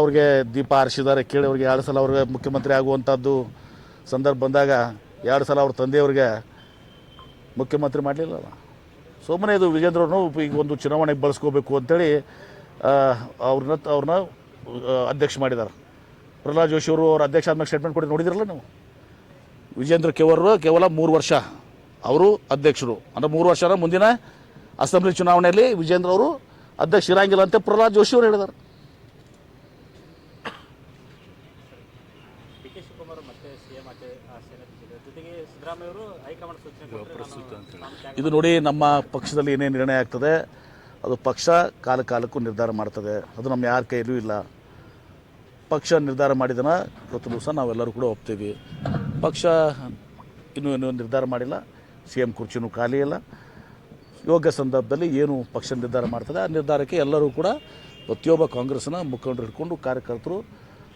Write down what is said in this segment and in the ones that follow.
ಅವ್ರಿಗೆ ದೀಪ ಹಾರಿಸಿದ್ದಾರೆ, ಕೇಳಿ ಅವ್ರಿಗೆ ಎರಡು ಸಲ ಅವ್ರಿಗೆ ಮುಖ್ಯಮಂತ್ರಿ ಆಗುವಂಥದ್ದು ಸಂದರ್ಭ ಬಂದಾಗ ಎರಡು ಸಲ ಅವ್ರ ತಂದೆಯವ್ರಿಗೆ ಮುಖ್ಯಮಂತ್ರಿ ಮಾಡಲಿಲ್ಲಲ್ಲ. ಸುಮ್ಮನೆ ಇದು ವಿಜೇಂದ್ರವ್ರನ್ನು ಈಗ ಒಂದು ಚುನಾವಣೆಗೆ ಬಳಸ್ಕೋಬೇಕು ಅಂತೇಳಿ ಅವ್ರನ್ನ ಅವ್ರನ್ನ ಅಧ್ಯಕ್ಷ ಮಾಡಿದ್ದಾರೆ. ಪ್ರಹ್ಲಾದ್ ಜೋಶಿ ಅವರು ಅವ್ರ ಅಧ್ಯಕ್ಷ ಆದ್ಮೇಲೆ ಸ್ಟೇಟ್ಮೆಂಟ್ ಕೊಡಿ ನೋಡಿದಿರಲ್ಲ ನೀವು? ವಿಜೇಂದ್ರ ಕೆವರು, ಕೇವಲ ಮೂರು ವರ್ಷ ಅವರು ಅಧ್ಯಕ್ಷರು. ಅಂದರೆ ಮೂರು ವರ್ಷನ ಮುಂದಿನ ಅಸೆಂಬ್ಲಿ ಚುನಾವಣೆಯಲ್ಲಿ ವಿಜೇಂದ್ರ ಅವರು ಅಧ್ಯಕ್ಷ ಇರಂಗಿಲ್ಲ ಅಂತ ಪ್ರಹ್ಲಾದ್ ಜೋಶಿ ಅವರು ಹೇಳಿದ್ದಾರೆ ಡಿ ಕೆ ಶಿವಕುಮಾರ್ ಮತ್ತೆ ಸಿಎಂ ಆಚೆ ಆಸೆನ ಬಿಟ್ಟಿದ್ದಾರೆ. ಜೊತೆಗೆ ಸಿದ್ದರಾಮಯ್ಯ ಅವರು ಹೈಕಮಾಂಡ್ ಸೂಚನೆ ಕೊಟ್ಟರೆ ನಾನು ತಾನು ತ್ಯಾಗ ಇದು ನೋಡಿ ನಮ್ಮ ಪಕ್ಷದಲ್ಲಿ ಏನೇ ನಿರ್ಣಯ ಆಗ್ತದೆ ಅದು ಪಕ್ಷ ಕಾಲ ಕಾಲಕ್ಕೂ ನಿರ್ಧಾರ ಮಾಡ್ತದೆ. ಅದು ನಮ್ಮ ಯಾರ ಕೈಯಲ್ಲೂ ಇಲ್ಲ. ಪಕ್ಷ ನಿರ್ಧಾರ ಮಾಡಿದನ ಇವತ್ತು ದಿವಸ ನಾವೆಲ್ಲರೂ ಕೂಡ ಒಪ್ತೀವಿ. ಪಕ್ಷ ಇನ್ನೂ ಇನ್ನೂ ನಿರ್ಧಾರ ಮಾಡಿಲ್ಲ. ಸಿ ಎಂ ಕುರ್ಚಿನೂ ಖಾಲಿ ಇಲ್ಲ. ಯೋಗ್ಯ ಸಂದರ್ಭದಲ್ಲಿ ಏನು ಪಕ್ಷ ನಿರ್ಧಾರ ಮಾಡ್ತದೆ ಆ ನಿರ್ಧಾರಕ್ಕೆ ಎಲ್ಲರೂ ಕೂಡ ಪ್ರತಿಯೊಬ್ಬ ಕಾಂಗ್ರೆಸ್ನ ಮುಖಂಡರು ಹಿಡ್ಕೊಂಡು ಕಾರ್ಯಕರ್ತರು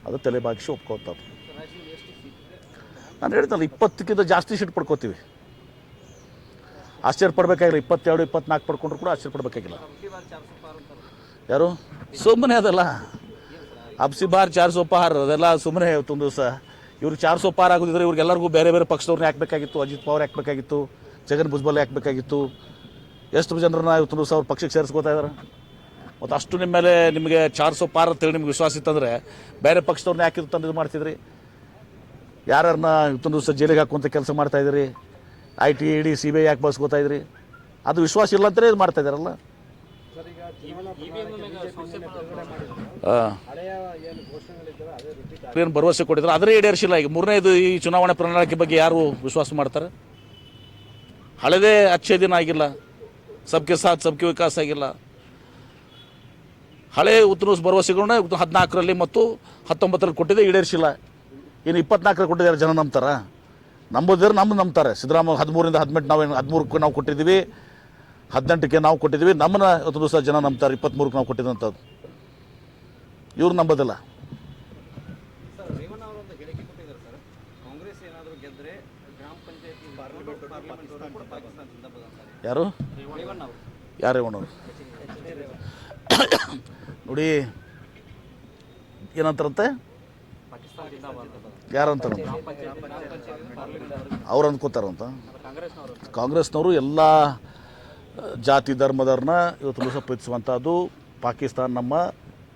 ಅದು ತಲೆಬಾಗಿಸಿ ಒಪ್ಕೋತಾರೆ ನಾನು ಹೇಳ್ತಲ್ಲ ಇಪ್ಪತ್ತಕ್ಕಿಂತ ಜಾಸ್ತಿ ಸೀಟ್ ಪಡ್ಕೋತೀವಿ. ಆಶ್ಚರ್ಯ ಪಡಬೇಕಾಗಿಲ್ಲ, ಇಪ್ಪತ್ತೆರಡು, ಇಪ್ಪತ್ನಾಲ್ಕು ಪಡ್ಕೊಂಡ್ರು ಕೂಡ ಆಶ್ಚರ್ಯ ಪಡಬೇಕಾಗಿಲ್ಲ. ಯಾರು? ಸುಮ್ಮನೆ ಅದಲ್ಲ. ಅಬ್ಸಿ ಬಾರ್ ಚಾರ್ ಸೋಪಾರ್ ಅದೆಲ್ಲ ಸುಮ್ಮನೆ ಇವತ್ತೊಂದು ದಿವಸ. ಇವ್ರು ಚಾರ್ ಸೋಪಾರ್ ಆಗೋದಿದ್ರೆ ಇವ್ರಿಗೆಲ್ಲರಿಗೂ ಬೇರೆ ಬೇರೆ ಪಕ್ಷದವ್ರನ್ನ ಹಾಕಬೇಕಾಗಿತ್ತು ಅಜಿತ್ ಪವಾರ್ ಹಾಕಬೇಕಾಗಿತ್ತು ಜಗನ್ ಭುಜ್ಬಲ್ ಹಾಕಬೇಕಾಗಿತ್ತು ಎಷ್ಟು ಜನರನ್ನ ಇವತ್ತು ದಿವಸ ಅವ್ರ ಪಕ್ಷಕ್ಕೆ ಸೇರಿಸ್ಕೋತಾ ಇದ್ದಾರೆ ಮತ್ತು ಅಷ್ಟು ನಿಮ್ಮ ಮೇಲೆ ನಿಮಗೆ ಚಾರ್ ಸೋಪಾರ್ ಅಂತ ಅಂತೇಳಿ ನಿಮ್ಗೆ ವಿಶ್ವಾಸ ಇತ್ತಂದರೆ ಬೇರೆ ಪಕ್ಷದವ್ರನ್ನ ಯಾಕೆ ತಂದು ಇದು ಮಾಡ್ತಿದ್ರಿ? ಯಾರನ್ನ ಇತ್ತೊಂದು ದಿವಸ ಜೈಲಿಗೆ ಹಾಕುವಂಥ ಕೆಲಸ ಮಾಡ್ತಾ ಇದ್ರಿ I T E D C B I ಯಾಕೆ ಬಳಸ್ಕೋತಾ ಇದ್ರಿ ಅದು ವಿಶ್ವಾಸ ಇಲ್ಲ ಅಂತಲೇ ಇದು ಮಾಡ್ತಾ ಇದ್ದಾರಲ್ಲ? ಏನು ಭರವಸೆ ಕೊಟ್ಟಿದ್ರು ಅದರೇ ಈಡೇರಿಸಿಲ್ಲ. ಈಗ ಮೂರನೇದು ಈ ಚುನಾವಣೆ ಪ್ರಣಾಳಿಕೆ ಬಗ್ಗೆ ಯಾರು ವಿಶ್ವಾಸ ಮಾಡ್ತಾರೆ? ಹಳೆದೇ ಅಚ್ಚೆ ದಿನ ಆಗಿಲ್ಲ. ಸಬ್ಕೆ ಸಾಥ್, ಸಬ್ಕೆ ವಿಕಾಸ್ ಆಗಿಲ್ಲ. ಹಳೆ ಉತ್ತಮ ಭರವಸೆಗಳನ್ನ ಹದಿನಾಲ್ಕರಲ್ಲಿ ಮತ್ತು ಹತ್ತೊಂಬತ್ತರಲ್ಲಿ ಕೊಟ್ಟಿದೆ ಈಡೇರಿಸಿಲ್ಲ. ಇನ್ನು ಇಪ್ಪತ್ನಾಲ್ಕರ ಕೊಟ್ಟಿದ್ದಾರೆ ಜನ ನಂಬ್ತಾರ. ನಂಬೋದಿದ್ರೆ ನಮ್ಮ ನಂಬ್ತಾರೆ. ಸಿದ್ದರಾಮಯ್ಯ ಹದಿಮೂರಿಂದ ಹದಿನೆಂಟು ನಾವೇನು ಹದಿಮೂರಕ್ಕೆ ನಾವು ಕೊಟ್ಟಿದ್ದೀವಿ. ಹದಿನೆಂಟಕ್ಕೆ ನಾವು ಕೊಟ್ಟಿದ್ದೀವಿ. ನಮ್ಮನ್ನ ಇವತ್ತು ದಿವಸ ಜನ ನಂಬ್ತಾರೆ. ಇಪ್ಪತ್ತ್ಮೂರಕ್ಕೆ ನಾವು ಕೊಟ್ಟಿದ್ದಂಥದ್ದು. ಇವ್ರು ನಂಬೋದಿಲ್ಲ. ಯಾರು? ಯಾರು ರೇವಣ್ಣವ್ರು ನೋಡಿ ಏನಂತಾರಂತೆ? ಪಾರ್ಲಿಮೆಂಟ್ ಅವ್ರು ಅಂದ್ಕೋತಾರಂತ ಕಾಂಗ್ರೆಸ್ನವರು ಎಲ್ಲ ಜಾತಿ ಧರ್ಮದವ್ರನ್ನ ಇವತ್ತು ದಿವಸ ಪ್ರೀತಿಸುವಂಥದ್ದು ಪಾಕಿಸ್ತಾನ ನಮ್ಮ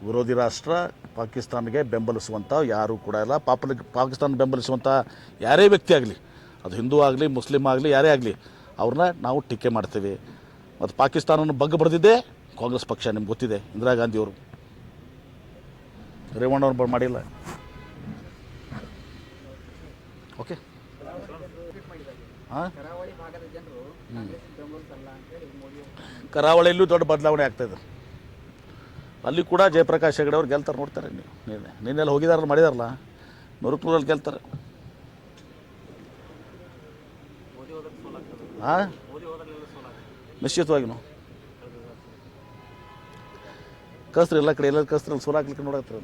ವಿರೋಧಿ ರಾಷ್ಟ್ರ, ಪಾಕಿಸ್ತಾನಿಗೆ ಬೆಂಬಲಿಸುವಂಥ ಯಾರೂ ಕೂಡ ಇಲ್ಲ. ಪಾಪಲಿ, ಪಾಕಿಸ್ತಾನ ಬೆಂಬಲಿಸುವಂಥ ಯಾರೇ ವ್ಯಕ್ತಿ ಆಗಲಿ, ಅದು ಹಿಂದೂ ಆಗಲಿ, ಮುಸ್ಲಿಂ ಆಗಲಿ, ಯಾರೇ ಆಗಲಿ, ಅವ್ರನ್ನ ನಾವು ಟೀಕೆ ಮಾಡ್ತೀವಿ. ಮತ್ತು ಪಾಕಿಸ್ತಾನವನ್ನು ಬಗ್ಗೆ ಬರೆದಿದ್ದೇ ಕಾಂಗ್ರೆಸ್ ಪಕ್ಷ, ನಿಮ್ಗೆ ಗೊತ್ತಿದೆ, ಇಂದಿರಾ ಗಾಂಧಿಯವರು. ರೇವಣ್ಣವ್ರು ಮಾಡಿಲ್ಲ. ಕರಾವಳಿಯಲ್ಲೂ ದೊಡ್ಡ ಬದಲಾವಣೆ ಆಗ್ತಾಯಿದೆ ಅಲ್ಲಿ ಕೂಡ ಜಯಪ್ರಕಾಶ್ ಹೆಗಡೆ ಅವ್ರು ಗೆಲ್ತಾರೆ ನೋಡ್ತಾರೆ ನೀವು. ನಿನ್ನೆ ನಿನ್ನೆಲ್ಲ ಹೋಗಿದಾರಲ್ಲ ಮಾಡಿದಾರಲ್ಲ? ನೂರಕ್ಕೆ ಗೆಲ್ತಾರೆ. ನಿಶ್ಚಿತವಾಗಿ ಹಾಂ ನಿಶ್ಚಿತವಾಗಿನೂ. ಕಸ್ತ್ರಿ ಎಲ್ಲ ಕಡೆ ಎಲ್ಲ ಕಸ್ತ್ರಲ್ಲಿ ಸುರಾಕ್ಲಿಕ್ಕೆ ನೋಡತ್ತಾರೆ